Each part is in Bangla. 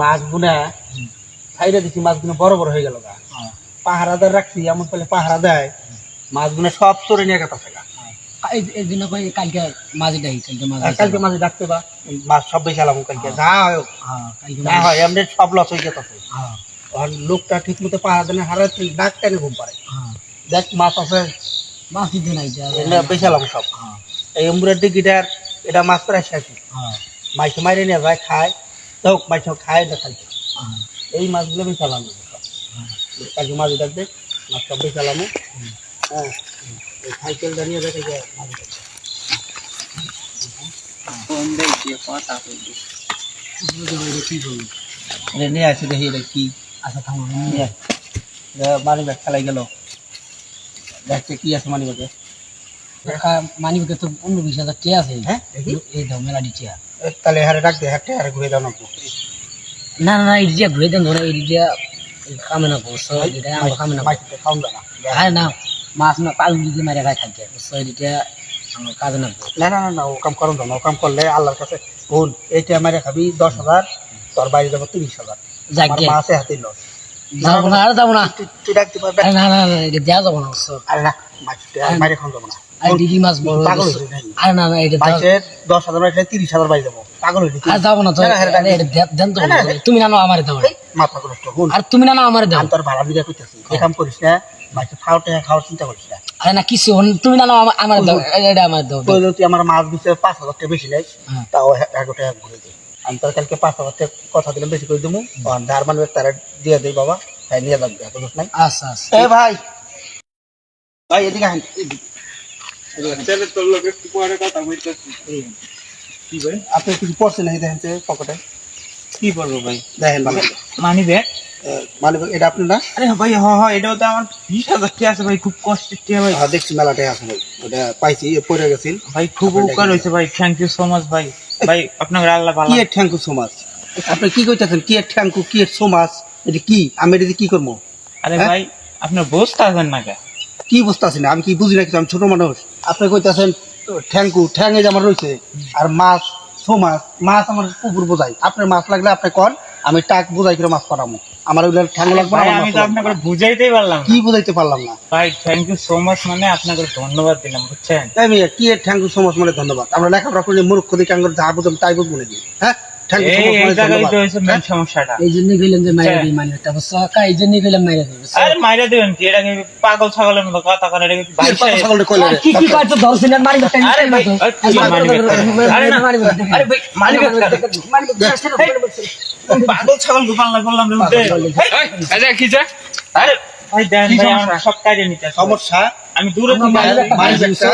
মাছগুনা ছাইরে দিছি মাছগুলো বড় বড় হয়ে গেল গা। পাহারাদার রাখছি এমন পেলে পাহারা দেয়। মাছগুলো সব চরে নিয়ে গেছে গা। এই দিন কই কালকে ডাই কালকে কালকে ডাকতে বা মাছ সব বেশি আলাম কালকে। যা হয় হ্যাঁ যা হয় এমনি সব লস হয়ে যেতেছে হ্যাঁ। আর লোকটা ঠিক মতো পাহারা দেনে হারা তুই ডাক ঘুম পারে হ্যাঁ। দেখ মাছ আছে সব হ্যাঁ। এই এটা মাছ প্রায় শেষ। হ্যাঁ। মাইছে মাইরে নিয়ে যায় খায়। হোক মাইছে খায় না খাইছে হ্যাঁ। এই মাছগুলো বেশি আলাম কালকে মাছ সব বেশি আলাম হ্যাঁ। সাইকেল দাঁড়িয়ে দেখে যে মাছ। কি আসি দেখি এটা কি। আচ্ছা থামো। ব্যাগ খেলাই গেল। দেখছে কি আছে মানি ব্যাগে মানি বেকে তো অন্য বিশ হাজার টিয়া আছে। হ্যাঁ এই দাও মেলা টিয়া। তাহলে হারে ডাক দে হাতে হারে ঘুরে দাও না না না এই দিয়া ঘুরে দেন ধরে এই দিয়া কামে না করছ এটা আমার কামে না দাও না আরে না মাছ না পাল দিকে মারে খাই থাকে সো এটা আমার কাজে না না না না ও কাম করুন না ও কাম করলে আল্লাহর কাছে ভুল। এইটা মারে খাবি দশ হাজার তোর বাইরে যাব তিরিশ হাজার। মাছে হাতে লস। যাব না আরে যাব না। তুই তুই ডাকতে পারবে? না না না এটা দেওয়া যাব না আরে না মাছটা মারে যাব না। আরে ডিডি মাছ বড় পাগল হইছে। হয়েছে নাকি? আরে না না এটা দেওয়া- দশ হাজার বাইরে তিরিশ হাজার বাইরে যাব। পাগল হয়ে আর যাব না তো না, না, আরে এটা দে- দেন তো না, না, তুমি না আমারে দাও। আর তুমি না আমারে দাও। তোর ভাড়া দিকে কইতেছি এই কাম করিস না খাওয়ার চিন্তা করিস না। আরে না কিছু তুমি না আমারে দাও। এটা আমারে দাও যদি তুই আমার মাছ দিচ্ছে পাঁচ হাজার টাকা বেশি নেয় হ্যাঁ। তাও এগারো টাকা ঘুরে দিই আমি তোর কালকে পাঁচ হাজার টাকা কথা দিলাম বেশি করে দেবো ধার মানবে তারা দিয়ে দেই বাবা তাই নিয়ে যাবি এত দোষ নাই। আচ্ছা আচ্ছা। এ ভাই ভাই এদিকে আহেন কি ভাই? আপনি কিছু পড়ছে নাকি দেখেন পকেটে? কি করব ভাই? দেখেন মানি ব্যাগ? মানে এটা আপনি না? আরে ভাই হ হ এটাও তো আমার বিশ হাজার টাকা আছে ভাই খুব কষ্টের টাকা ভাই। হ্যাঁ, দেখছি মেলাটাই আছে ভাই। ওটা পাইছি পড়ে গেছিল ভাই খুব উপকার হয়েছে ভাই থ্যাংক ইউ সো মাচ ভাই। ভাই আপনার আল্লাহ কি এর ঠ্যাঙ্কু আপনি কি কইতাছেন? কি এর ঠ্যাঙ্কু কি এর এটা কি? আমি এটা কি করব? আরে হ্যাঁ? ভাই আপনার বসতে আছেন না কে কি আছেন আমি কি বুঝি না কিছু? আমি ছোট মানুষ। আপনি কইতাছেন ঠ্যাঙ্কু ঠ্যাঙ্গে যে আমার রয়েছে আর মাছ ছো মাছ মাছ আমার পুকুর বোঝাই আপনার মাছ লাগলে আপনি কন আমি টাক বোঝাই করে মাছ পাঠাবো আমার ওগুলো ঠ্যাঙ্গ লাগবে না, আমি তো আপনাকে। বুঝাইতেই পারলাম কি বুঝাইতে পারলাম না? ভাই থ্যাংক ইউ সো মাচ মানে আপনাকে ধন্যবাদ দিলাম বুঝছেন? তাই কি থ্যাংক ইউ সো মাচ মানে ধন্যবাদ? আমরা লেখাপড়া করি মূর্খ দিকে আঙ্গুর যা বুঝলাম তাই বুঝব নাকি? হ্যাঁ? একটা পাগল ছাগলের মতো কথা করে না? ছাগল করলাম কি আরে সব কাজে নিতে সমস্যা? আমি দূরে আমার থেকে মানি ব্যাগটা- মানি ভাই, ব্যাগটা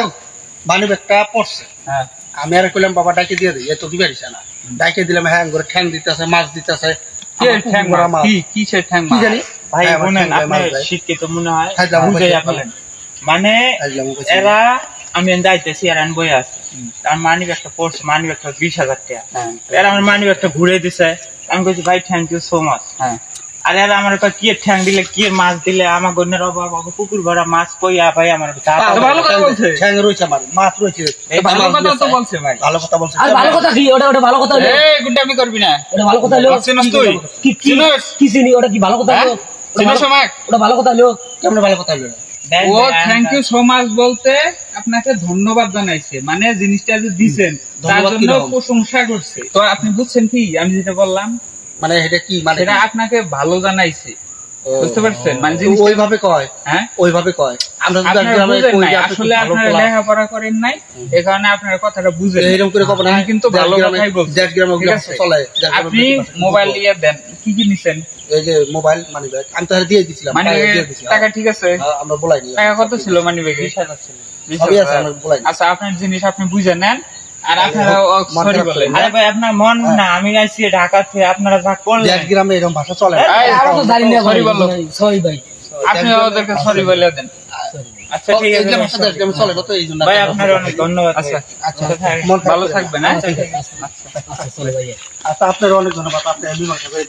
মানি ব্যাগটা পড়ছে। হ্যাঁ। আমি আর কইলাম বাবা ডাকে দিয়ে দিই এ তো দিবারিস না ডাকে দিলাম হ্যাঁ করে ঠ্যাং দিতেছে মাছ দিতেছে। মনে হয় মানে। এরা আমি যাইতেছি আর আমি বই আছি। আর মানি ব্যাগটা পড়ছে মানি ব্যাগটা বিশ হাজার টাকা। হ্যাঁ। এরা আমার মানি ব্যাগটা ঘুরে দিছে। আমি কইছি ভাই থ্যাংক ইউ সো মাচ হ্যাঁ। আর এরা আমার কি ঠ্যাং দিলে কি মাছ দিলে? আমার গন্যের অভাব আমার পুকুর ভরা মাছ কইয়া ভাই আমার। ভালো কথা বলছে। ঠ্যাং রয়েছে আমার মাছ রয়েছে। ভালো কথা তো বলছে ভাই। ভালো কথা বলছে। আর ভালো কথা কি? ওটা ওটা ভালো কথা হলো। এই গুন্ডামি করবি না। ওটা ভালো কথা হলো। চিনস তুই? কি কি কি চিনি? ওটা কি ভালো কথা হলো? হ্যাঁ? চিনস আমাকে? ওটা ভালো কথা হলো। কেমন ভালো কথা হলো? ও থ্যাংক ইউ সো মাচ বলতে আপনাকে ধন্যবাদ জানাইছে। মানে জিনিসটা যে দিছেন তার জন্য প্রশংসা করছে। তো আপনি বুঝছেন কি? আমি যেটা বললাম মানে এটা কি মানে কি? আপনাকে ভালো জানাইছে। বুঝতে পারছেন? মানে ওইভাবে কয়? হ্যাঁ? ওইভাবে কয়? আমরা আসলে আপনারা লেখাপড়া করেন নাই এই কারণে আপনার কথাটা বুঝেন নাই। করে কব না কিন্তু ভালো কথাই বলছি। দেশ গ্রামে ঠিক ওগুলো আছে? চলে আপনি মোবাইল দেন কি কি নিছেন? এই যে মোবাইল মানি ব্যাগ আমি তো দিয়ে দিছিলাম মানে টাকা ঠিক আছে। আমরা বলাইনি টাকা কত ছিল মানি ব্যাগে ছিল। আচ্ছা আপনার জিনিস আপনি বুঝে নেন। আর আপনারা সরি বলেন আরে ভাই আপনার মন না আমি আইছি ঢাকা থেকে আপনারা যা করলেন দেশ গ্রামে এরকম ভাষা চলে না। আমরা তো জানি না sorry বলো। সরি ভাই আপনি ওদেরকে সরি বলে দেন আচ্ছা ঠিক আছে ভাষা দেশ গ্রামে চলে তো এই ভাই আপনার অনেক ধন্যবাদ আচ্ছা, আচ্ছা আচ্ছা মন ভালো থাকবেন হ্যাঁ আচ্ছা চলে ভাই আচ্ছা আপনার অনেক ধন্যবাদ আপনি করে